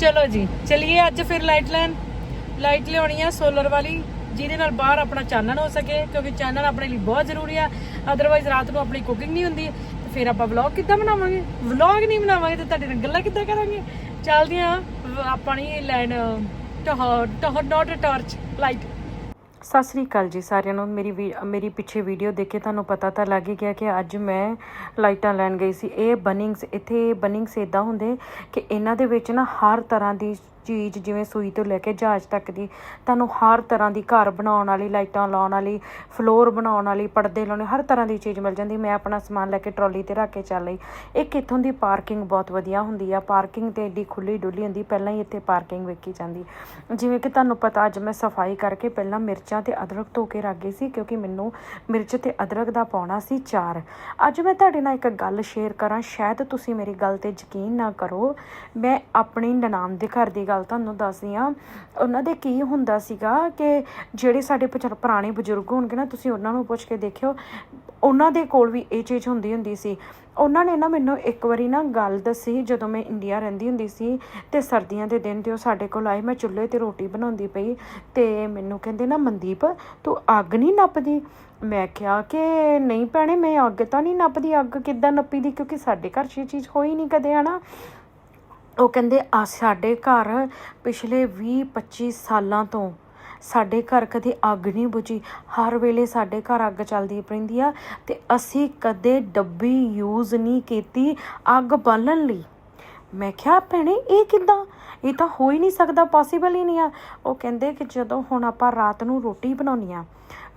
ਚਲੋ ਜੀ, ਚਲਿਏ ਅੱਜ ਫਿਰ ਲਾਈਟ ਲੈਣ। ਲਾਈਟ ਲਿਆਉਣੀ ਆ ਸੋਲਰ ਵਾਲੀ, ਜਿਹਦੇ ਨਾਲ ਬਾਹਰ ਆਪਣਾ ਚਾਨਣ ਹੋ ਸਕੇ, ਕਿਉਂਕਿ ਚਾਨਣ ਆਪਣੇ ਲਈ ਬਹੁਤ ਜ਼ਰੂਰੀ ਆ। ਅਦਰਵਾਈਜ਼ ਰਾਤ ਨੂੰ ਆਪਣੀ ਕੁਕਿੰਗ ਨਹੀਂ ਹੁੰਦੀ। ਤੇ ਫਿਰ ਆਪਾਂ ਵਲੌਗ ਕਿੱਦਾਂ ਬਣਾਵਾਂਗੇ? ਵਲੌਗ ਨਹੀਂ ਬਣਾਵਾਂਗੇ ਤੇ ਤੁਹਾਡੇ ਨਾਲ ਗੱਲਾਂ ਕਿੱਦਾਂ ਕਰਾਂਗੇ? ਚੱਲਦੀਆਂ ਆਪਾਂ ਨਹੀਂ ਲੈਣ ਟਹਰ ਟਹਰ ਨਾਟ ਟਾਰਚ ਲਾਈਟ ਸਤਿ ਸ੍ਰੀ ਅਕਾਲ ਜੀ ਸਾਰਿਆਂ ਨੂੰ। ਮੇਰੀ ਵੀ- ਮੇਰੀ ਪਿੱਛੇ ਵੀਡੀਓ ਦੇਖ ਕੇ ਤੁਹਾਨੂੰ ਪਤਾ ਤਾਂ ਲੱਗ ਹੀ ਗਿਆ ਕਿ ਅੱਜ ਮੈਂ ਲਾਈਟਾਂ ਲੈਣ ਗਈ ਸੀ। ਇਹ ਬਨਿੰਗਸ ਇੱਥੇ ਬਨਿੰਗਸ ਇਦਾਂ ਹੁੰਦੇ ਕਿ ਇਹਨਾਂ ਦੇ ਵਿੱਚ ਨਾ ਹਰ ਤਰ੍ਹਾਂ ਦੀ ਚੀਜ਼ ਜਿਵੇਂ ਸੂਈ ਤੋਂ ਲੈ ਕੇ ਜਹਾਜ਼ ਤੱਕ ਦੀ, ਤੁਹਾਨੂੰ ਹਰ ਤਰ੍ਹਾਂ ਦੀ ਘਰ ਬਣਾਉਣ ਵਾਲੀ, ਲਾਈਟਾਂ ਲਾਉਣ ਵਾਲੀ ਫਲੋਰ ਬਣਾਉਣ ਵਾਲੀ, ਪਰਦੇ ਲਾਉਣੇ, ਹਰ ਤਰ੍ਹਾਂ ਦੀ ਚੀਜ਼ ਮਿਲ ਜਾਂਦੀ। ਮੈਂ ਆਪਣਾ ਸਮਾਨ ਲੈ ਕੇ ਟਰਾਲੀ ਤੇ ਰੱਖ ਕੇ ਚੱਲ ਲਈ ਇੱਕ ਇੱਥੋਂ ਦੀ ਪਾਰਕਿੰਗ ਬਹੁਤ ਵਧੀਆ ਹੁੰਦੀ ਆ। ਪਾਰਕਿੰਗ ਤੇ ਏਡੀ ਖੁੱਲੀ ਡੁੱਲੀ ਹੁੰਦੀ, ਪਹਿਲਾਂ ਹੀ ਇੱਥੇ ਪਾਰਕਿੰਗ ਵੇਖੀ ਜਾਂਦੀ। ਜਿਵੇਂ ਕਿ ਤੁਹਾਨੂੰ ਪਤਾ, ਅੱਜ ਮੈਂ ਸਫ਼ਾਈ ਕਰਕੇ ਪਹਿਲਾਂ ਮਿਰਚਾਂ ਤੇ ਅਦਰਕ ਧੋ ਕੇ ਰੱਖ ਗਈ ਸੀ, ਕਿਉਂਕਿ ਮੈਨੂੰ ਮਿਰਚ ਤੇ ਅਦਰਕ ਦਾ ਪਾਉਣਾ ਸੀ ਚਾਰ। ਅੱਜ ਮੈਂ ਤੁਹਾਡੇ ਨਾਲ ਇੱਕ ਗੱਲ ਸ਼ੇਅਰ ਕਰਾਂ। ਸ਼ਾਇਦ ਤੁਸੀਂ ਮੇਰੀ ਗੱਲ ਤੇ ਯਕੀਨ ਨਾ ਕਰੋ। ਮੈਂ ਆਪਣੀ ਨਨਾਣ ਦੇ ਘਰ ਦੀ ਗੱਲ ਤੁਹਾਨੂੰ ਦੱਸਦੀ ਆ ਉਹਨਾਂ ਦੇ ਕੀ ਹੁੰਦਾ ਸੀਗਾ ਕਿ ਜਿਹੜੇ ਸਾਡੇ ਪੁਰਾਣੇ ਬਜ਼ੁਰਗ ਹੋਣਗੇ ਨਾ, ਤੁਸੀਂ ਉਹਨਾਂ ਨੂੰ ਪੁੱਛ ਕੇ ਦੇਖਿਓ, ਉਹਨਾਂ ਦੇ ਕੋਲ ਵੀ ਇਹ ਚੀਜ਼ ਹੁੰਦੀ ਹੁੰਦੀ ਸੀ। ਉਹਨਾਂ ਨੇ ਨਾ ਮੈਨੂੰ ਇੱਕ ਵਾਰੀ ਨਾ ਗੱਲ ਦੱਸੀ ਜਦੋਂ ਮੈਂ ਇੰਡੀਆ ਰਹਿੰਦੀ ਹੁੰਦੀ ਸੀ ਤੇ ਸਰਦੀਆਂ ਦੇ ਦਿਨ ਤੇ ਉਹ ਸਾਡੇ ਕੋਲ ਆਏ, ਮੈਂ ਚੁੱਲ੍ਹੇ ਤੇ ਰੋਟੀ ਬਣਾਉਂਦੀ ਪਈ ਤੇ ਮੈਨੂੰ ਕਹਿੰਦੇ ਨਾ, ਮਨਦੀਪ, ਤੂੰ ਅੱਗ ਨਹੀਂ ਨੱਪਦੀ? ਮੈਂ ਕਿਹਾ ਕਿ ਨਹੀਂ ਭੈਣੇ, ਮੈਂ ਅੱਗ ਤਾਂ ਨਹੀਂ ਨੱਪਦੀ, ਅੱਗ ਕਿੱਦਾਂ ਨੱਪੀਦੀ? ਕਿਉਂਕਿ ਸਾਡੇ ਘਰ 'ਚ ਇਹ ਚੀਜ਼ ਹੋਈ ਨਹੀਂ ਕਦੇ, ਹਨਾ? ਉਹ ਕਹਿੰਦੇ, ਆ ਸਾਡੇ ਘਰ ਪਿਛਲੇ 20 25 ਸਾਲਾਂ ਤੋਂ ਸਾਡੇ ਘਰ ਕਦੇ ਅੱਗ ਨਹੀਂ ਬੁਝੀ। ਹਰ ਵੇਲੇ ਸਾਡੇ ਘਰ ਅੱਗ ਚੱਲਦੀ ਪੈਂਦੀ ਆ ਤੇ ਅਸੀਂ ਕਦੇ ਡੱਬੀ ਯੂਜ਼ ਨਹੀਂ ਕੀਤੀ ਅੱਗ ਬਾਲਣ ਲਈ। ਮੈਂ ਕਿਹਾ, ਭੈਣੇ, ਇਹ ਕਿੱਦਾਂ? ਇਹ ਤਾਂ ਹੋ ਹੀ ਨਹੀਂ ਸਕਦਾ ਪੋਸੀਬਲ ਹੀ ਨਹੀਂ ਆ। ਉਹ ਕਹਿੰਦੇ ਕਿ ਜਦੋਂ ਹੁਣ ਆਪਾਂ ਰਾਤ ਨੂੰ ਰੋਟੀ ਬਣਾਉਣੀ ਆ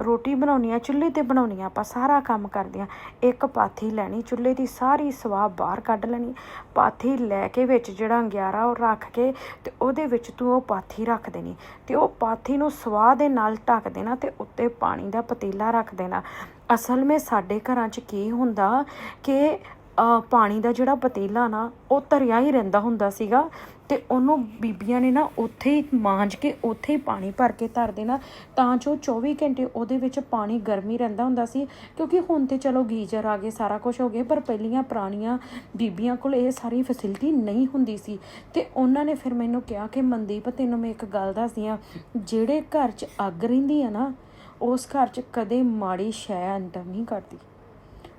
ਰੋਟੀ ਬਣਾਉਣੀ ਆ ਚੁੱਲ੍ਹੇ ਤੇ ਬਣਾਉਣੀ ਆ ਆਪਾਂ ਸਾਰਾ ਕੰਮ ਕਰਦੇ ਆ ਇੱਕ ਪਾਥੀ ਲੈਣੀ, ਚੁੱਲ੍ਹੇ ਦੀ ਸਾਰੀ ਸਵਾਹ ਬਾਹਰ ਕੱਢ ਲੈਣੀ, ਪਾਥੀ ਲੈ ਕੇ ਵਿੱਚ ਜਿਹੜਾ ਅੰਗਿਆਰਾ ਉਹ ਰੱਖ ਕੇ ਤੇ ਉਹਦੇ ਵਿੱਚ ਤੂੰ ਉਹ ਪਾਥੀ ਰੱਖ ਦੇਣੀ ਤੇ ਉਹ ਪਾਥੀ ਨੂੰ ਸਵਾਹ ਦੇ ਨਾਲ ਢੱਕ ਦੇਣਾ ਤੇ ਉੱਤੇ ਪਾਣੀ ਦਾ ਪਤੀਲਾ ਰੱਖ ਦੇਣਾ। ਅਸਲ ਵਿੱਚ ਸਾਡੇ ਘਰਾਂ 'ਚ ਕੀ ਹੁੰਦਾ ਕਿ ਪਾਣੀ ਦਾ ਜਿਹੜਾ ਪਤੀਲਾ ਨਾ, ਉਹ ਧਰਿਆ ਹੀ ਰਹਿੰਦਾ ਹੁੰਦਾ ਸੀਗਾ ਤੇ ਉਹਨੂੰ ਬੀਬੀਆਂ ਨੇ ਨਾ ਉੱਥੇ ਹੀ ਮਾਂਜ ਕੇ, ਉੱਥੇ ਹੀ ਪਾਣੀ ਭਰ ਕੇ ਧਰ ਦੇਣਾ। ਤਾਂ ਜੋ 24 ਘੰਟੇ ਉਹਦੇ ਵਿੱਚ ਪਾਣੀ ਗਰਮੀ ਰਹਿੰਦਾ ਹੁੰਦਾ ਸੀ, ਕਿਉਂਕਿ ਹੁਣ ਤੇ ਚਲੋ ਗੀਜ਼ਰ ਆ ਗਏ, ਸਾਰਾ ਕੁਝ ਹੋ ਗਿਆ, ਪਰ ਪਹਿਲੀਆਂ ਪੁਰਾਣੀਆਂ ਬੀਬੀਆਂ ਕੋਲ ਇਹ ਸਾਰੀ ਫੈਸਿਲਿਟੀ ਨਹੀਂ ਹੁੰਦੀ ਸੀ। ਤੇ ਉਹਨਾਂ ਨੇ ਫਿਰ ਮੈਨੂੰ ਕਿਹਾ ਕਿ ਮਨਦੀਪ, ਤੈਨੂੰ ਮੈਂ ਇੱਕ ਗੱਲ ਦੱਸਦੀ ਆ ਜਿਹੜੇ ਘਰ 'ਚ ਅੱਗ ਰਹਿੰਦੀ ਆ ਨਾ, ਉਸ ਘਰ 'ਚ ਕਦੇ ਮਾੜੀ ਸ਼ੈ ਅੰਦਰ ਨਹੀਂ ਕਰਦੀ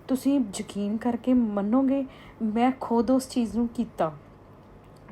ਤੁਸੀਂ ਯਕੀਨ ਕਰਕੇ ਮੰਨੋਗੇ ਮੈਂ ਖੁਦ ਉਸ ਚੀਜ਼ ਨੂੰ ਕੀਤਾ।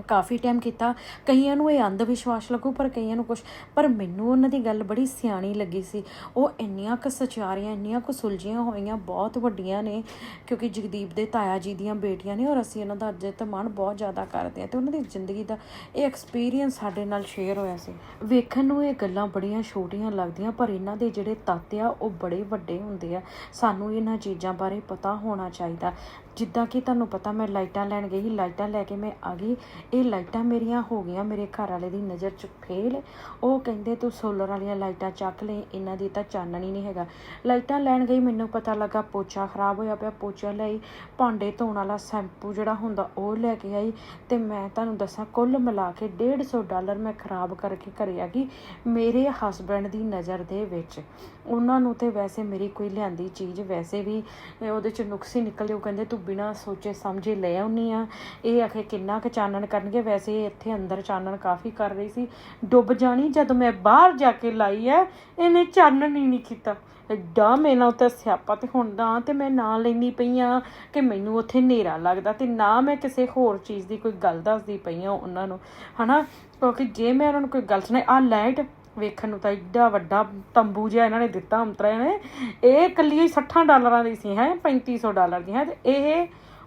ਕਾਫੀ ਟਾਈਮ ਕੀਤਾ। ਕਈਆਂ ਨੂੰ ਇਹ ਅੰਧ ਵਿਸ਼ਵਾਸ ਲੱਗੂ, ਪਰ ਕਈਆਂ ਨੂੰ ਕੁਝ ਪਰ ਮੈਨੂੰ ਉਹਨਾਂ ਦੀ ਗੱਲ ਬੜੀ ਸਿਆਣੀ ਲੱਗੀ ਸੀ। ਉਹ ਇੰਨੀਆਂ ਕੁ ਸਚਾਰੀਆਂ, ਇੰਨੀਆਂ ਕੁ ਸੁਲਝੀਆਂ ਹੋਈਆਂ ਬਹੁਤ ਵੱਡੀਆਂ ਨੇ, ਕਿਉਂਕਿ ਜਗਦੀਪ ਦੇ ਤਾਇਆ ਜੀ ਦੀਆਂ ਬੇਟੀਆਂ ਨੇ ਔਰ ਅਸੀਂ ਉਹਨਾਂ ਦਾ ਅੱਜ ਇੱਜ਼ਤ ਮਾਣ ਬਹੁਤ ਜ਼ਿਆਦਾ ਕਰਦੇ ਹਾਂ ਤੇ ਉਹਨਾਂ ਦੀ ਜ਼ਿੰਦਗੀ ਦਾ ਇਹ ਐਕਸਪੀਰੀਅੰਸ ਸਾਡੇ ਨਾਲ ਸ਼ੇਅਰ ਹੋਇਆ ਸੀ। ਵੇਖਣ ਨੂੰ ਇਹ ਗੱਲਾਂ ਬੜੀਆਂ ਛੋਟੀਆਂ ਲੱਗਦੀਆਂ, ਪਰ ਇਹਨਾਂ ਦੇ ਜਿਹੜੇ ਤੱਤ ਆ, ਉਹ ਬੜੇ ਵੱਡੇ ਹੁੰਦੇ ਆ। ਸਾਨੂੰ ਇਹਨਾਂ ਚੀਜ਼ਾਂ ਬਾਰੇ ਪਤਾ ਹੋਣਾ ਚਾਹੀਦਾ। ਜਿੱਦਾਂ ਕਿ ਤੁਹਾਨੂੰ ਪਤਾ ਮੈਂ ਲਾਈਟਾਂ ਲੈਣ ਗਈ, ਲਾਈਟਾਂ ਲੈ ਕੇ ਮੈਂ ਆ ਗਈ। ਇਹ ਲਾਈਟਾਂ ਮੇਰੀਆਂ ਹੋ ਗਈਆਂ, ਮੇਰੇ ਘਰ ਵਾਲੇ ਦੀ ਨਜ਼ਰ 'ਚ ਫੇਲ। ਉਹ ਕਹਿੰਦੇ, ਤੂੰ ਸੋਲਰ ਵਾਲੀਆਂ ਲਾਈਟਾਂ ਚੱਕ ਲੈ, ਇਹਨਾਂ ਦੀ ਤਾਂ ਚਾਨਣ ਹੀ ਨਹੀਂ ਹੈਗਾ। ਲਾਈਟਾਂ ਲੈਣ ਗਈ, ਮੈਨੂੰ ਪਤਾ ਲੱਗਾ ਪੋਚਾ ਖਰਾਬ ਹੋਇਆ ਪਿਆ, ਪੋਚਾ ਲਈ ਭਾਂਡੇ ਧੋਣ ਵਾਲਾ ਸ਼ੈਂਪੂ ਜਿਹੜਾ ਹੁੰਦਾ, ਉਹ ਲੈ ਕੇ ਆਈ। ਤੇ ਮੈਂ ਤੁਹਾਨੂੰ ਦੱਸਾਂ, ਕੁੱਲ ਮਿਲਾ ਕੇ 150 ਡਾਲਰ ਮੈਂ ਖਰਾਬ ਕਰਕੇ ਘਰੇ ਆ ਗਈ, ਮੇਰੇ ਹਸਬੰਡ ਦੀ ਨਜ਼ਰ ਦੇ ਵਿੱਚ। ਉਹਨਾਂ ਨੂੰ ਤੇ ਵੈਸੇ ਮੇਰੀ ਕੋਈ ਲਿਆਂਦੀ ਚੀਜ਼ ਵੈਸੇ ਵੀ, ਉਹਦੇ ਚ ਨੁਕਸ ਹੀ ਨਿਕਲਦੇ ਉਹ ਕਹਿੰਦੇ, ਤੂੰ ਬਿਨਾਂ ਸੋਚੇ ਸਮਝੇ ਲੈ ਆਉਣੀ ਆ ਇਹ ਆਖੇ ਕਿੰਨਾ ਕੁ ਚਾਨਣ ਕਰਨਗੇ। ਵੈਸੇ ਇੱਥੇ ਅੰਦਰ ਚਾਨਣ ਕਾਫੀ ਕਰ ਰਹੀ ਸੀ। ਡੁੱਬ ਜਾਣੀ ਜਦੋਂ ਮੈਂ ਬਾਹਰ ਜਾ ਕੇ ਲਾਈ ਐ ਇਹਨੇ ਚਾਨਣ ਹੀ ਨਹੀਂ ਕੀਤਾ। ਐਡਾ ਮੇਨਾ ਉੱਤੇ ਸਿਆਪਾ ਤੇ ਹੁਣ ਦਾ ਤੇ ਮੈਂ ਨਾ ਲੈਣੀ ਪਈ ਆ ਕਿ ਮੈਨੂੰ ਉੱਥੇ ਹਨੇਰਾ ਲੱਗਦਾ ਤੇ ਨਾ ਮੈਂ ਕਿਸੇ ਹੋਰ ਚੀਜ਼ ਦੀ ਕੋਈ ਗੱਲ ਦੱਸਦੀ ਪਈ ਆ ਉਹਨਾਂ ਨੂੰ। ਹਨਾ? ਕਿਉਂਕਿ ਜੇ ਮੈਂ ਉਹਨਾਂ ਨੂੰ ਕੋਈ ਗੱਲ ਸੁਣਾਈ ਆ ਲਾਈਟ ਵੇਖਣ ਨੂੰ ਤਾਂ ਐਡਾ ਵੱਡਾ ਤੰਬੂ ਜਿਹਾ ਇਹਨਾਂ ਨੇ ਦਿੱਤਾ ਅੰਤਰਾ ਨੇ। ਇਹ ਇਕੱਲੀ ਹੀ 60 ਡਾਲਰਾਂ ਦੀ ਸੀ ਹੈ 3500 ਡਾਲਰ ਦੀ ਹੈ ਤੇ ਇਹ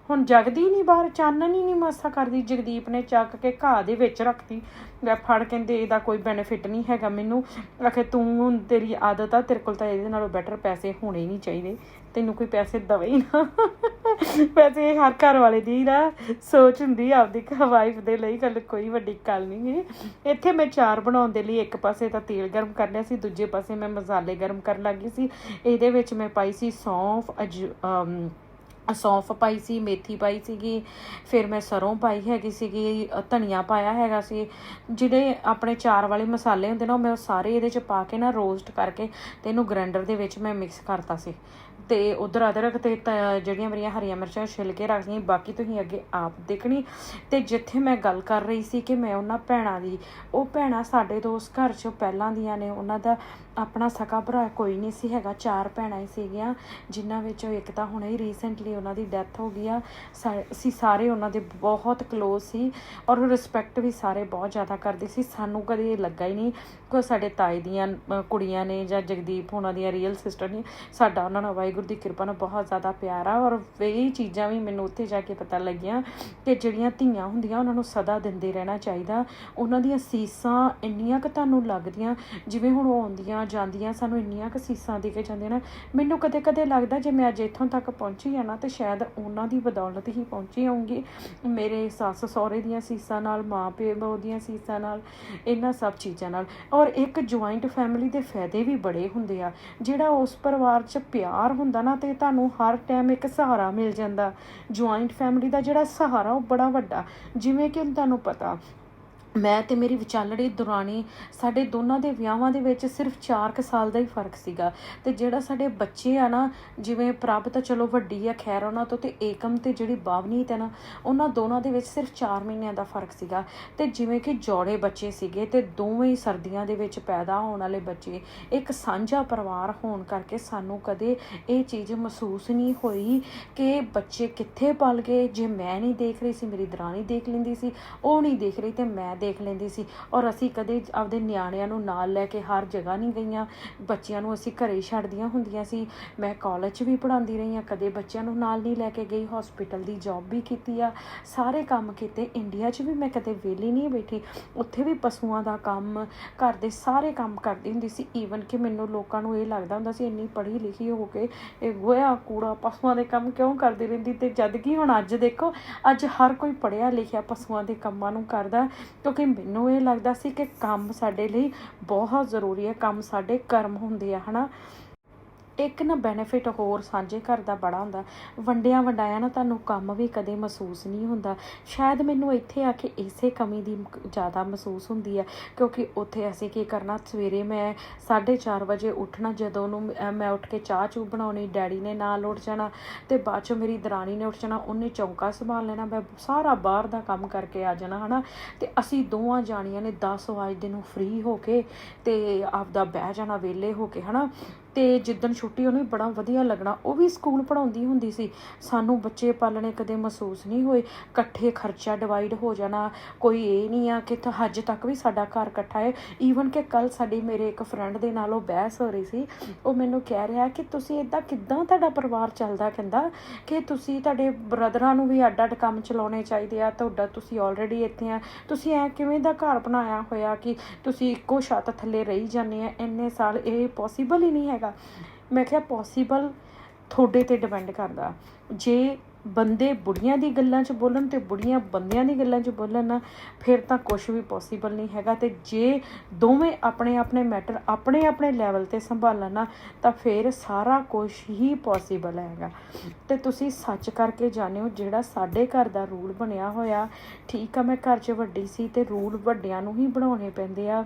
ਹੁਣ ਜਗਦੀ ਨਹੀਂ ਬਾਹਰ, ਚਾਨਣ ਹੀ ਨਹੀਂ ਮਾਸਾ ਕਰਦੀ। ਜਗਦੀਪ ਨੇ ਚੱਕ ਕੇ ਘਾਹ ਦੇ ਵਿੱਚ ਰੱਖਤੀ। ਲੈ ਫੜ ਕਹਿੰਦੇ ਇਹਦਾ ਕੋਈ ਬੈਨੀਫਿਟ ਨਹੀਂ ਹੈਗਾ ਮੈਨੂੰ। ਆਖੇ ਤੂੰ ਤੇਰੀ ਆਦਤ ਆ, ਤੇਰੇ ਕੋਲ ਤਾਂ ਇਹਦੇ ਨਾਲੋਂ ਬੈਟਰ ਪੈਸੇ ਹੋਣੇ ਨਹੀਂ ਚਾਹੀਦੇ। ਤੈਨੂੰ ਕੋਈ ਪੈਸੇ ਦਵੇ ਹੀ ਨਾ। ਵੈਸੇ ਹਰ ਘਰ ਵਾਲੇ ਦੀ ਨਾ ਸੋਚ ਹੁੰਦੀ ਆ, ਆਪਦੀ ਵਾਈਫ ਦੇ ਲਈ ਗੱਲ ਕੋਈ ਵੱਡੀ ਗੱਲ ਨਹੀਂ ਹੈ ਇੱਥੇ ਮੈਂ ਚਾਰ ਬਣਾਉਣ ਦੇ ਲਈ ਇੱਕ ਪਾਸੇ ਤਾਂ ਤੇਲ ਗਰਮ ਕਰ ਲਿਆ ਸੀ, ਦੂਜੇ ਪਾਸੇ ਮੈਂ ਮਸਾਲੇ ਗਰਮ ਕਰਨ ਲੱਗੀ ਸੀ। ਇਹਦੇ ਵਿੱਚ ਮੈਂ ਪਾਈ ਸੀ ਸੌਂਫ, ਅਜ ਸੌਂਫ ਪਾਈ ਸੀ, ਮੇਥੀ ਪਾਈ ਸੀਗੀ। ਫਿਰ ਮੈਂ ਸਰੋਂ ਪਾਈ ਹੈਗੀ ਸੀਗੀ, ਧਨੀਆ ਪਾਇਆ ਹੈਗਾ ਸੀ। ਜਿਹੜੇ ਆਪਣੇ ਚਾਰ ਵਾਲੇ ਮਸਾਲੇ ਹੁੰਦੇ ਨਾ, ਉਹ ਮੈਂ ਉਹ ਸਾਰੇ ਇਹਦੇ ਚ ਪਾ ਕੇ ਨਾ ਰੋਸਟ ਕਰਕੇ ਤੇ ਇਹਨੂੰ ਗ੍ਰਾਈਂਡਰ ਦੇ ਵਿੱਚ ਮੈਂ ਮਿਕਸ ਕਰਤਾ ਸੀ। ਤੇ ਉਧਰ ਅਦਰਕ ਤੇ ਤ- ਜਿਹੜੀਆਂ ਮੇਰੀਆਂ ਹਰੀਆਂ ਮਿਰਚਾਂ ਛਿੱਲ ਕੇ ਰੱਖਦੀਆਂ ਬਾਕੀ ਤੁਸੀਂ ਅੱਗੇ ਆਪ ਦੇਖਣੀ। ਤੇ ਜਿੱਥੇ ਮੈਂ ਗੱਲ ਕਰ ਰਹੀ ਸੀ ਕਿ ਮੈਂ ਉਹਨਾਂ ਭੈਣਾਂ ਦੀ, ਉਹ ਭੈਣਾਂ ਸਾਡੇ ਦੋਸਤ ਘਰ 'ਚੋਂ ਪਹਿਲਾਂ ਦੀਆਂ ਨੇ, ਉਹਨਾਂ ਦਾ ਆਪਣਾ ਸਕਾ ਭਰਾ ਕੋਈ ਨਹੀਂ ਸੀ ਹੈਗਾ, ਚਾਰ ਭੈਣਾਂ ਹੀ ਸੀਗੀਆਂ, ਜਿਨ੍ਹਾਂ ਵਿੱਚੋਂ ਇੱਕ ਤਾਂ ਹੁਣੇ ਹੀ ਰੀਸੈਂਟਲੀ ਉਹਨਾਂ ਦੀ ਡੈਥ ਹੋ ਗਈ ਆ। ਸਾ- ਅਸੀਂ ਸਾਰੇ ਉਹਨਾਂ ਦੇ ਬਹੁਤ ক্লোਜ਼ ਸੀ ਔਰ ਰਿਸਪੈਕਟ ਵੀ ਸਾਰੇ ਬਹੁਤ ਜ਼ਿਆਦਾ ਕਰਦੇ ਸੀ। ਸਾਨੂੰ ਕਦੇ ਇਹ ਲੱਗਾ ਹੀ ਨਹੀਂ ਕਿ ਸਾਡੇ ਤਾਏ ਦੀਆਂ ਕੁੜੀਆਂ ਨੇ ਜਾਂ ਜਗਦੀਪ ਉਹਨਾਂ ਦੀਆਂ ਰੀਅਲ ਸਿਸਟਰ ਨੇ, ਸਾਡਾ ਉਹਨਾਂ ਨਾਲ ਵਾਹਿਗੁਰੂ ਦੀ ਕਿਰਪਾ ਨਾਲ ਬਹੁਤ ਜ਼ਿਆਦਾ ਪਿਆਰ ਆ ਔਰ ਇਹ ਚੀਜ਼ਾਂ ਵੀ ਮੈਨੂੰ ਉੱਥੇ ਜਾ ਕੇ ਪਤਾ ਲੱਗੀਆਂ ਕਿ ਜਿਹੜੀਆਂ ਧੀਆਂ ਹੁੰਦੀਆਂ ਉਹਨਾਂ ਨੂੰ ਸਦਾ ਦਿੰਦੇ ਰਹਿਣਾ ਚਾਹੀਦਾ। ਉਹਨਾਂ ਦੀਆਂ ਸੀਸਾਂ ਇੰਨੀਆਂ ਕੁ ਤੁਹਾਨੂੰ ਲੱਗਦੀਆਂ, ਜਿਵੇਂ ਹੁਣ ਉਹ ਆਉਂਦੀਆਂ ਜਾਂਦੀਆਂ, ਸਾਨੂੰ ਇੰਨੀਆਂ ਕੁ ਸੀਸਾਂ ਦੇ ਕੇ ਜਾਂਦੀਆਂ ਨਾ। ਮੈਨੂੰ ਕਦੇ ਕਦੇ ਲੱਗਦਾ ਜੇ ਮੈਂ ਅੱਜ ਇੱਥੋਂ ਤੱਕ ਪਹੁੰਚੀ ਆ ਨਾ, ਤੇ ਸ਼ਾਇਦ ਉਹਨਾਂ ਦੀ ਬਦੌਲਤ ਹੀ ਪਹੁੰਚੀ ਹੋਊਂਗੀ। ਮੇਰੇ ਸੱਸ ਸਹੁਰੇ ਦੀਆਂ ਸੀਸਾਂ ਨਾਲ ਮਾਂ ਪਿਓ ਦੀਆਂ ਸੀਸਾਂ ਨਾਲ, ਇਹਨਾਂ ਸਭ ਚੀਜ਼ਾਂ ਨਾਲ। ਔਰ ਇੱਕ ਜੁਆਇੰਟ ਫੈਮਿਲੀ ਦੇ ਫਾਇਦੇ ਵੀ ਬੜੇ ਹੁੰਦੇ ਆ। ਜਿਹੜਾ ਉਸ ਪਰਿਵਾਰ 'ਚ ਪਿਆਰ ਹੁੰਦਾ ਨਾ, ਤੇ ਤੁਹਾਨੂੰ ਹਰ ਟਾਈਮ ਇੱਕ ਸਹਾਰਾ ਮਿਲ ਜਾਂਦਾ। ਜੁਆਇੰਟ ਫੈਮਿਲੀ ਦਾ ਜਿਹੜਾ ਸਹਾਰਾ, ਉਹ ਬੜਾ ਵੱਡਾ। ਜਿਵੇਂ ਕਿ ਹੁਣ ਤੁਹਾਨੂੰ ਪਤਾ ਮੈਂ ਤੇ ਮੇਰੀ ਵਿਚਾਲੜੀ ਦੁਰਾਨੀ ਸਾਡੇ ਦੋਨਾਂ ਦੇ ਵਿਆਹਾਂ ਦੇ ਵਿੱਚ ਸਿਰਫ 4 ਕੁ ਸਾਲ ਦਾ ਹੀ ਫ਼ਰਕ ਸੀਗਾ। ਤੇ ਜਿਹੜਾ ਸਾਡੇ ਬੱਚੇ ਆ ਨਾ, ਜਿਵੇਂ ਪ੍ਰਭ ਤਾਂ ਚਲੋ ਵੱਡੀ ਆ, ਖੈਰ ਉਹਨਾਂ ਤੋਂ ਤੇ ਏਕਮ ਤੇ ਜਿਹੜੀ ਬਾਵਨੀਤ ਹੈ ਨਾ, ਉਹਨਾਂ ਦੋਨਾਂ ਦੇ ਵਿੱਚ ਸਿਰਫ 4 ਮਹੀਨਿਆਂ ਦਾ ਫ਼ਰਕ ਸੀਗਾ। ਤੇ ਜਿਵੇਂ ਕਿ ਜੋੜੇ ਬੱਚੇ ਸੀਗੇ ਤੇ ਦੋਵੇਂ ਹੀ ਸਰਦੀਆਂ ਦੇ ਵਿੱਚ ਪੈਦਾ ਹੋਣ ਵਾਲੇ ਬੱਚੇ, ਇੱਕ ਸਾਂਝਾ ਪਰਿਵਾਰ ਹੋਣ ਕਰਕੇ ਸਾਨੂੰ ਕਦੇ ਇਹ ਚੀਜ਼ ਮਹਿਸੂਸ ਨਹੀਂ ਹੋਈ ਕਿ ਬੱਚੇ ਕਿੱਥੇ ਪਲ ਗਏ। ਜੇ ਮੈਂ ਨਹੀਂ ਦੇਖ ਰਹੀ ਸੀ, ਮੇਰੀ ਦਰਾਣੀ ਦੇਖ ਲੈਂਦੀ ਸੀ, ਉਹ ਨਹੀਂ ਦੇਖ ਰਹੀ ਤੇ ਮੈਂ ਦੇਖ ਲੈਂਦੀ ਸੀ ਔਰ ਅਸੀਂ ਕਦੇ ਆਪਦੇ ਨਿਆਣਿਆਂ ਨੂੰ ਨਾਲ ਲੈ ਕੇ ਹਰ ਜਗ੍ਹਾ ਨਹੀਂ ਗਈਆਂ। ਬੱਚਿਆਂ ਨੂੰ ਅਸੀਂ ਘਰੇ ਹੀ ਛੱਡਦੀਆਂ ਹੁੰਦੀਆਂ ਸੀ। ਮੈਂ ਕਾਲਜ 'ਚ ਵੀ ਪੜ੍ਹਾਉਂਦੀ ਰਹੀ ਹਾਂ। ਕਦੇ ਬੱਚਿਆਂ ਨੂੰ ਨਾਲ ਨਹੀਂ ਲੈ ਕੇ ਗਈ। ਹਸਪੀਟਲ ਦੀ ਜੌਬ ਵੀ ਕੀਤੀ ਆ। ਸਾਰੇ ਕੰਮ ਕੀਤੇ। ਇੰਡੀਆ 'ਚ ਵੀ ਮੈਂ ਕਦੇ ਵਿਹਲੀ ਨਹੀਂ ਬੈਠੀ। ਉੱਥੇ ਵੀ ਪਸ਼ੂਆਂ ਦਾ ਕੰਮ, ਘਰ ਦੇ ਸਾਰੇ ਕੰਮ ਕਰਦੀ ਹੁੰਦੀ ਸੀ। ਈਵਨ ਕਿ ਮੈਨੂੰ ਲੋਕਾਂ ਨੂੰ ਇਹ ਲੱਗਦਾ ਹੁੰਦਾ ਸੀ, ਇੰਨੀ ਪੜ੍ਹੀ ਲਿਖੀ ਹੋ ਕੇ ਇਹ ਗੋਇਆ ਕੂੜਾ, ਪਸ਼ੂਆਂ ਦੇ ਕੰਮ ਕਿਉਂ ਕਰਦੀ ਰਹਿੰਦੀ? ਤੇ ਜਦ ਕਿ ਹੁਣ ਅੱਜ ਦੇਖੋ, ਅੱਜ ਹਰ ਕੋਈ ਪੜ੍ਹਿਆ ਲਿਖਿਆ ਪਸ਼ੂਆਂ ਦੇ ਕੰਮਾਂ ਨੂੰ ਕਰਦਾ। ਕਿਉਂਕਿ ਮੈਨੂੰ ਇਹ ਲੱਗਦਾ ਸੀ ਕਿ ਕੰਮ ਸਾਡੇ ਲਈ ਬਹੁਤ ਜ਼ਰੂਰੀ ਹੈ, ਕੰਮ ਸਾਡੇ ਕਰਮ ਹੁੰਦੇ ਆ ਹੈ ਨਾ ਇੱਕ ਨਾ ਬੈਨੀਫਿਟ ਹੋਰ ਸਾਂਝੇ ਘਰ ਦਾ ਬੜਾ ਹੁੰਦਾ। ਵੰਡਿਆਂ ਵੰਡਾਇਆ ਨਾ ਤੁਹਾਨੂੰ ਕੰਮ ਵੀ ਕਦੇ ਮਹਿਸੂਸ ਨਹੀਂ ਹੁੰਦਾ। ਸ਼ਾਇਦ ਮੈਨੂੰ ਇੱਥੇ ਆ ਕੇ ਇਸੇ ਕਮੀ ਦੀ ਜ਼ਿਆਦਾ ਮਹਿਸੂਸ ਹੁੰਦੀ ਹੈ ਕਿਉਂਕਿ ਉੱਥੇ ਅਸੀਂ ਕੀ ਕਰਨਾ, ਸਵੇਰੇ ਮੈਂ 4:30 ਵਜੇ ਉੱਠਣਾ, ਜਦੋਂ ਨੂੰ ਮੈਂ ਉੱਠ ਕੇ ਚਾਹ ਚੂ ਬਣਾਉਣੀ, ਡੈਡੀ ਨੇ ਨਾਲ ਉੱਠ ਜਾਣਾ, ਤੇ ਬਾਅਦ ਚੋਂ ਮੇਰੀ ਦਰਾਣੀ ਨੇ ਉੱਠ ਜਾਣਾ, ਉਹਨੇ ਚੌਂਕਾ ਸੰਭਾਲ ਲੈਣਾ, ਮੈਂ ਸਾਰਾ ਬਾਹਰ ਦਾ ਕੰਮ ਕਰਕੇ ਆ ਜਾਣਾ, ਹਨਾ? ਤੇ ਅਸੀਂ ਦੋਵਾਂ ਜਾਣੀਆਂ ਨੇ 10 ਵਜੇ ਨੂੰ ਫ੍ਰੀ ਹੋ ਕੇ ਤੇ ਆਪਦਾ ਬਹਿ ਜਾਣਾ, ਵਿਹਲੇ ਹੋ ਕੇ, ਹਨਾ? ਤੇ ਜਿੱਦਣ ਛੁੱਟੀ ਉਹਨੂੰ ਬੜਾ ਵਧੀਆ ਲੱਗਣਾ। ਉਹ ਵੀ ਸਕੂਲ ਪੜਾਉਂਦੀ ਹੁੰਦੀ ਸੀ। ਸਾਨੂੰ ਬੱਚੇ ਪਾਲਣੇ ਕਦੇ ਮਹਿਸੂਸ ਨਹੀਂ ਹੋਏ। ਇਕੱਠੇ ਖਰਚਾ ਡਿਵਾਈਡ ਹੋ ਜਾਣਾ। ਕੋਈ ਇਹ ਨਹੀਂ ਆ ਕਿ ਤਾਂ ਅੱਜ ਤੱਕ ਵੀ ਸਾਡਾ ਘਰ ਇਕੱਠਾ ਹੈ। ਈਵਨ ਕਿ ਕੱਲ ਸਾਡੀ ਮੇਰੇ ਇੱਕ ਫਰੈਂਡ ਦੇ ਨਾਲ ਉਹ ਬਹਿਸ ਹੋ ਰਹੀ ਸੀ। ਉਹ ਮੈਨੂੰ ਕਹਿ ਰਿਹਾ ਕਿ ਤੁਸੀਂ ਇਦਾਂ ਕਿੱਦਾਂ ਤੁਹਾਡਾ ਪਰਿਵਾਰ ਚੱਲਦਾ ਕਹਿੰਦਾ ਕਿ ਤੁਸੀਂ ਤੁਹਾਡੇ ਬ੍ਰਦਰਾਂ ਨੂੰ ਵੀ ਅੱਡ-ਅੱਡ ਕੰਮ ਚਲਾਉਣੇ ਚਾਹੀਦੇ ਆ। ਤੁਹਾਡਾ ਤੁਸੀਂ ਆਲਰੇਡੀ ਇੱਥੇ ਆ। ਤੁਸੀਂ ਐ ਕਿਵੇਂ ਦਾ ਘਰ ਬਣਾਇਆ ਹੋਇਆ ਕਿ ਤੁਸੀਂ ਇੱਕੋ ਛੱਤ ਥੱਲੇ ਰਹੀ ਜਾਂਦੇ ਆ। ਇੰਨੇ ਸਾਲ ਇਹ ਪੋਸੀਬਲ ਹੀ ਨਹੀਂ ਹੈਗਾ। ਮੈਂ ਕਿਹਾ ਪੋਸੀਬਲ ਤੁਹਾਡੇ ਤੇ ਡਿਪੈਂਡ ਕਰਦਾ। ਜੇ ਬੰਦੇ ਬੁੜੀਆਂ ਦੀ ਗੱਲਾਂ 'ਚ ਬੋਲਣ ਤੇ ਬੁੜੀਆਂ ਬੰਦਿਆਂ ਦੀ ਗੱਲਾਂ 'ਚ ਬੋਲਣ ਨਾ, ਫਿਰ ਤਾਂ ਕੁਝ ਵੀ ਪੋਸੀਬਲ ਨਹੀਂ ਹੈਗਾ। ਤੇ ਜੇ ਦੋਵੇਂ ਆਪਣੇ ਆਪਣੇ ਮੈਟਰ ਆਪਣੇ ਆਪਣੇ ਲੈਵਲ ਤੇ ਸੰਭਾਲਣ ਨਾ, ਤਾਂ ਫਿਰ ਸਾਰਾ ਕੁਝ ਹੀ ਪੋਸੀਬਲ ਹੈਗਾ। ਤੇ ਤੁਸੀਂ ਸੱਚ ਕਰਕੇ ਜਾਣਿਓ, ਜਿਹੜਾ ਸਾਡੇ ਘਰ ਦਾ ਰੂਲ ਬਣਿਆ ਹੋਇਆ, ਠੀਕ ਆ, ਮੈਂ ਘਰ 'ਚ ਵੱਡੀ ਸੀ ਤੇ ਰੂਲ ਵੱਡਿਆਂ ਨੂੰ ਹੀ ਬਣਾਉਣੇ ਪੈਂਦੇ ਆ।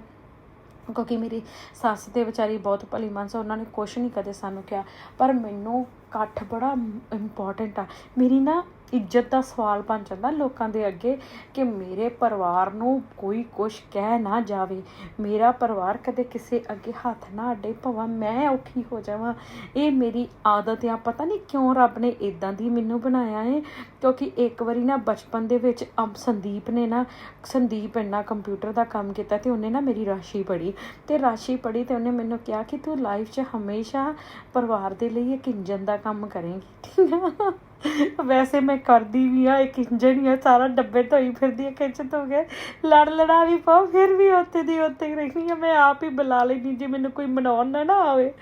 ਕਿਉਂਕਿ ਮੇਰੀ ਸੱਸ ਤੇ ਵਿਚਾਰੀ ਬਹੁਤ ਭਲੀ ਮਨਸ ਉਹਨਾਂ ਨੇ ਕੁਛ ਨਹੀਂ ਕਦੇ ਸਾਨੂੰ ਕਿਹਾ। ਪਰ ਮੈਨੂੰ ਇਕੱਠ ਬੜਾ ਇੰਪੋਰਟੈਂਟ ਆ। ਮੇਰੀ ਨਾ ਇੱਜ਼ਤ ਦਾ ਸਵਾਲ ਬਣ ਜਾਂਦਾ ਲੋਕਾਂ ਦੇ ਅੱਗੇ ਕਿ ਮੇਰੇ ਪਰਿਵਾਰ ਨੂੰ ਕੋਈ ਕੁਛ ਕਹਿ ਨਾ ਜਾਵੇ। ਮੇਰਾ ਪਰਿਵਾਰ ਕਦੇ ਕਿਸੇ ਅੱਗੇ ਹੱਥ ਨਾ ਅੱਡੇ, ਭਵਾਂ ਮੈਂ ਔਖੀ ਹੋ ਜਾਵਾਂ। ਇਹ ਮੇਰੀ ਆਦਤ ਆ। ਪਤਾ ਨਹੀਂ ਕਿਉਂ ਰੱਬ ਨੇ ਇਦਾਂ ਦੀ ਮੈਨੂੰ ਬਣਾਇਆ ਏ, ਕਿਉਂਕਿ ਇੱਕ ਵਾਰੀ ਨਾ ਬਚਪਨ ਦੇ ਵਿੱਚ ਅਮ ਸੰਦੀਪ ਨੇ ਨਾ, ਸੰਦੀਪ ਇੰਨਾ ਕੰਪਿਊਟਰ ਦਾ ਕੰਮ ਕੀਤਾ ਤੇ ਉਹਨੇ ਨਾ ਮੇਰੀ ਰਾਸ਼ੀ ਪੜ੍ਹੀ। ਤੇ ਰਾਸ਼ੀ ਪੜ੍ਹੀ ਤੇ ਉਹਨੇ ਮੈਨੂੰ ਕਿਹਾ ਕਿ ਤੂੰ ਲਾਈਫ 'ਚ ਹਮੇਸ਼ਾ ਪਰਿਵਾਰ ਦੇ ਲਈ ਇੱਕ ਇੰਜਨ ਦਾ ਕੰਮ ਕਰੇਂਗੀ। ਠੀਕ ਆ? ਵੈਸੇ ਮੈਂ ਕਰਦੀ ਵੀ ਆ, ਇੱਕ ਇੰਜਨ ਹੀ ਆ ਸਾਰਾ ਡੱਬੇ ਧੋਈ ਫਿਰਦੀ ਆ ਕਿਚਨ ਤੋਂ ਗਏ ਲੜ ਲੜਾ ਵੀ ਪਾਓ, ਫਿਰ ਵੀ ਉੱਥੇ ਦੀ ਉੱਥੇ ਰਹਿਣੀ ਆ, ਮੈਂ ਆਪ ਹੀ ਬੁਲਾ ਲੈਂਦੀ ਜੇ ਮੈਨੂੰ ਕੋਈ ਮਨਾਉਣ ਨਾ ਨਾ ਆਵੇ।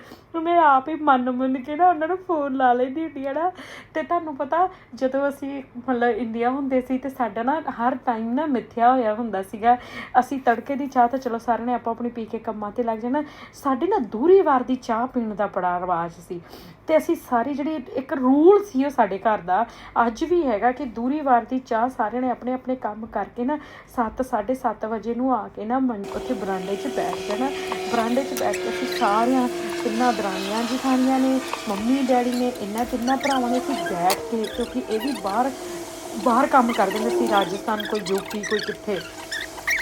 ਮੈਂ ਆਪ ਹੀ ਮੰਨ ਮੰਨ ਕੇ ਨਾ ਉਹਨਾਂ ਨੂੰ ਫੋਨ ਲਾ ਲੈਂਦੀ ਹੁੰਦੀ ਆ ਨਾ। ਤੇ ਤੁਹਾਨੂੰ ਪਤਾ, ਜਦੋਂ ਅਸੀਂ ਮਤਲਬ ਇੰਡੀਆ ਹੁੰਦੇ ਸੀ ਤੇ ਸਾਡਾ ਨਾ ਹਰ ਟਾਈਮ ਨਾ ਮਿੱਥਿਆ ਹੋਇਆ ਹੁੰਦਾ ਸੀਗਾ। ਅਸੀਂ ਤੜਕੇ ਦੀ ਚਾਹ ਤਾਂ ਚਲੋ ਸਾਰਿਆਂ ਨੇ ਆਪੋ ਆਪਣੀ ਪੀ ਕੇ ਕੰਮਾਂ ਤੇ ਲੱਗ ਜਾਣਾ। ਸਾਡੇ ਨਾ ਦੂਰੀ ਵਾਰ ਦੀ ਚਾਹ ਪੀਣ ਦਾ ਬੜਾ ਰਿਵਾਜ ਸੀ। ਤੇ ਅਸੀਂ ਸਾਰੀ ਜਿਹੜੀ ਇੱਕ ਰੂਲ ਸੀ ਉਹ ਸਾਡੇ ਘਰ ਦਾ, ਅੱਜ ਵੀ ਹੈਗਾ ਕਿ ਦੂਰੀ ਵਾਰ ਦੀ ਚਾਹ ਸਾਰਿਆਂ ਨੇ ਆਪਣੇ ਆਪਣੇ ਕੰਮ ਕਰਕੇ ਨਾ 7 7:30 ਵਜੇ ਨੂੰ ਆ ਕੇ ਨਾ ਮੰਨ- ਉੱਥੇ ਬਰਾਂਡੇ 'ਚ ਬੈਠ ਜਾਣਾ। ਬਰਾਂਡੇ 'ਚ ਬੈਠ ਕੇ ਅਸੀਂ ਸਾਰਿਆਂ ਤਿੰਨਾਂ ਦਰਾਣੀਆਂ ਜਠਾਣੀਆਂ ਨੇ, ਮੰਮੀ ਡੈਡੀ ਨੇ, ਇਹਨਾਂ ਤਿੰਨਾਂ ਭਰਾਵਾਂ ਨੇ ਅਸੀਂ ਬੈਠ ਕੇ, ਕਿਉਂਕਿ ਇਹ ਵੀ ਬਾਹਰ ਬਾਹਰ ਕੰਮ ਕਰਦੇ ਹੁੰਦੇ ਸੀ ਰਾਜਸਥਾਨ, ਕੋਈ ਯੂਪੀ ਕੋਈ ਕਿੱਥੇ।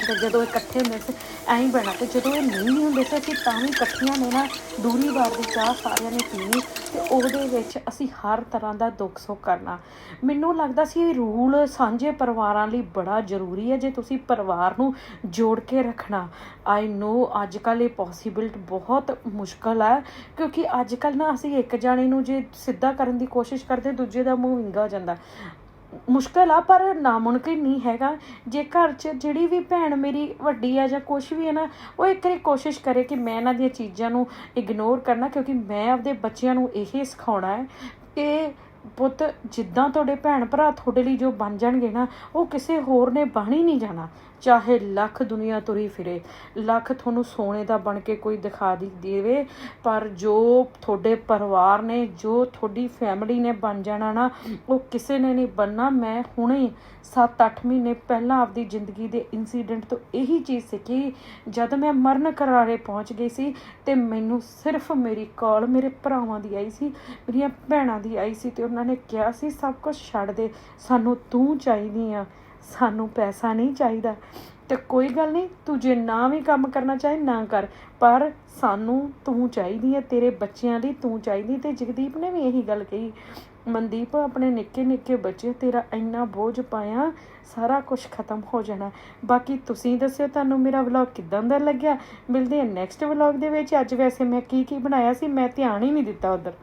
ਤੇ ਜਦੋਂ ਇਕੱਠੇ ਹੁੰਦੇ ਸੀ ਐਂ ਹੀ ਬਣਾ ਤੇ ਜਦੋਂ ਇਹ ਨਹੀਂ ਹੁੰਦੇ ਸੀ ਅਸੀਂ ਤਾਂ ਵੀ ਇਕੱਠੀਆਂ ਨੇ ਨਾ ਦੂਰੀ ਵਾਰ ਦੀ ਚਾਹ ਸਾਰਿਆਂ ਨੇ ਪੀਣੀ ਤੇ ਉਹਦੇ ਵਿੱਚ ਅਸੀਂ ਹਰ ਤਰ੍ਹਾਂ ਦਾ ਦੁੱਖ ਸੁੱਖ ਕਰਨਾ। ਮੈਨੂੰ ਲੱਗਦਾ ਸੀ ਇਹ ਰੂਲ ਸਾਂਝੇ ਪਰਿਵਾਰਾਂ ਲਈ ਬੜਾ ਜ਼ਰੂਰੀ ਹੈ ਜੇ ਤੁਸੀਂ ਪਰਿਵਾਰ ਨੂੰ ਜੋੜ ਕੇ ਰੱਖਣਾ। ਆਈ ਨੋ ਅੱਜ ਕੱਲ ਇਹ ਪੋਸੀਬਲ ਬਹੁਤ ਮੁਸ਼ਕਲ ਹੈ ਕਿਉਂਕਿ ਅੱਜ ਕੱਲ ਨਾ ਅਸੀਂ ਇੱਕ ਜਾਣੇ ਨੂੰ ਜੇ ਸਿੱਧਾ ਕਰਨ ਦੀ ਕੋਸ਼ਿਸ਼ ਕਰਦੇ ਦੂਜੇ ਦਾ ਮੂੰਹ ਵਿੰਗਾ ਜਾਂਦਾ। ਮੁਸ਼ਕਲ ਆ, ਪਰ ਨਾਮੁਮਕਿਨ ਨਹੀਂ ਹੈਗਾ। ਜੇ ਘਰ 'ਚ ਜਿਹੜੀ ਵੀ ਭੈਣ ਮੇਰੀ ਵੱਡੀ ਆ ਜਾਂ ਕੁਛ ਵੀ ਹੈ ਨਾ, ਉਹ ਇੱਕ ਵਾਰੀ ਕੋਸ਼ਿਸ਼ ਕਰੇ ਕਿ ਮੈਂ ਇਹਨਾਂ ਦੀਆਂ ਚੀਜ਼ਾਂ ਨੂੰ ਇਗਨੋਰ ਕਰਨਾ, ਕਿਉਂਕਿ ਮੈਂ ਆਪਦੇ ਬੱਚਿਆਂ ਨੂੰ ਇਹ ਸਿਖਾਉਣਾ ਹੈ ਕਿ ਪੁੱਤ, ਜਿੱਦਾਂ ਤੁਹਾਡੇ ਭੈਣ ਭਰਾ ਤੁਹਾਡੇ ਲਈ ਜੋ ਬਣ ਜਾਣਗੇ ਨਾ, ਉਹ ਕਿਸੇ ਹੋਰ ਨੇ ਬਣ ਹੀ ਨਹੀਂ ਜਾਣਾ। ਚਾਹੇ ਲੱਖ ਦੁਨੀਆ ਤੁਰੀ ਫਿਰੇ, ਲੱਖ ਤੁਹਾਨੂੰ ਸੋਨੇ ਦਾ ਬਣ ਕੇ ਕੋਈ ਦਿਖਾ ਦੀ ਦੇਵੇ, ਪਰ ਜੋ ਤੁਹਾਡੇ ਪਰਿਵਾਰ ਨੇ, ਜੋ ਤੁਹਾਡੀ ਫੈਮਿਲੀ ਨੇ ਬਣ ਜਾਣਾ ਨਾ, ਉਹ ਕਿਸੇ ਨੇ ਨਹੀਂ ਬਣਨਾ। ਮੈਂ ਹੁਣੇ 7-8 ਮਹੀਨੇ ਪਹਿਲਾਂ ਆਪਦੀ ਜ਼ਿੰਦਗੀ ਦੇ ਇਨਸੀਡੈਂਟ ਤੋਂ ਇਹੀ ਚੀਜ਼ ਸਿੱਖੀ। ਜਦ ਮੈਂ ਮਰਨ ਕਰਾਰੇ ਪਹੁੰਚ ਗਈ ਸੀ ਤੇ ਮੈਨੂੰ ਸਿਰਫ ਮੇਰੀ ਕਾਲ ਮੇਰੇ ਭਰਾਵਾਂ ਦੀ ਆਈ ਸੀ, ਮੇਰੀਆਂ ਭੈਣਾਂ ਦੀ ਆਈ ਸੀ ਤੇ ਉਹਨਾਂ ਨੇ ਕਿਹਾ ਸੀ, ਸਭ ਕੁਝ ਛੱਡ ਦੇ, ਸਾਨੂੰ ਤੂੰ ਚਾਹੀਦੀ ਆ। ਸਾਨੂੰ ਪੈਸਾ ਨਹੀਂ ਚਾਹੀਦਾ। ਤੇ ਕੋਈ ਗੱਲ ਨਹੀਂ, ਤੂੰ ਜੇ ਨਾ ਵੀ ਕੰਮ ਕਰਨਾ ਚਾਹੇ ਨਾ ਕਰ, ਪਰ ਸਾਨੂੰ ਤੂੰ ਚਾਹੀਦੀ ਹੈ, ਤੇਰੇ ਬੱਚਿਆਂ ਲਈ ਤੂੰ ਚਾਹੀਦੀ ਤੇ ਜਗਦੀਪ ਨੇ ਵੀ ਇਹੀ ਗੱਲ ਕਹੀ, ਮਨਦੀਪ ਆਪਣੇ ਨਿੱਕੇ ਨਿੱਕੇ ਬੱਚੇ, ਤੇਰਾ ਇੰਨਾ ਬੋਝ ਪਾਇਆ, ਸਾਰਾ ਕੁਝ ਖਤਮ ਹੋ ਜਾਣਾ। ਬਾਕੀ ਤੁਸੀਂ ਦੱਸਿਓ, ਤੁਹਾਨੂੰ ਮੇਰਾ ਵਲੌਗ ਕਿਦਾਂ ਦਾ ਲੱਗਿਆ? ਮਿਲਦੇ ਹਾਂ ਨੈਕਸਟ ਵਲੌਗ ਦੇ ਵਿੱਚ। ਅੱਜ ਵੈਸੇ ਮੈਂ ਕੀ ਕੀ ਬਣਾਇਆ ਸੀ, ਮੈਂ ਧਿਆਨ ਹੀ ਨਹੀਂ ਦਿੱਤਾ ਉਧਰ।